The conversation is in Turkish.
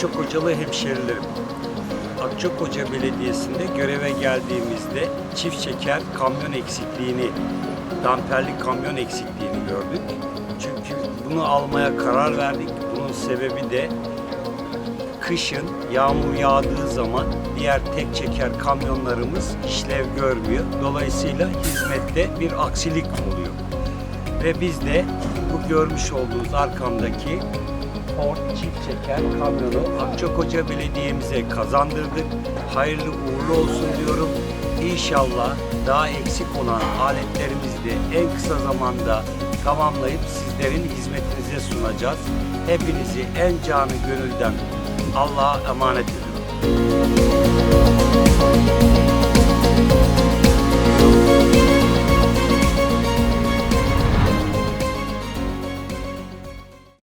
Akçakocalı hemşerilerim, Akçakoca Belediyesi'nde göreve geldiğimizde çift çeker kamyon eksikliğini, damperli kamyon eksikliğini gördük. Çünkü bunu almaya karar verdik. Bunun sebebi de kışın yağmur yağdığı zaman diğer tek çeker kamyonlarımız işlev görmüyor. Dolayısıyla hizmette bir aksilik oluyor. Ve biz de bu görmüş olduğunuz arkamdaki Ford çift çeker kamyonu Akçakoca Belediye'mize kazandırdık. Hayırlı uğurlu olsun diyorum. İnşallah daha eksik olan aletlerimizi de en kısa zamanda tamamlayıp sizlerin hizmetinize sunacağız. Hepinizi en canı gönülden Allah'a emanet ediyorum.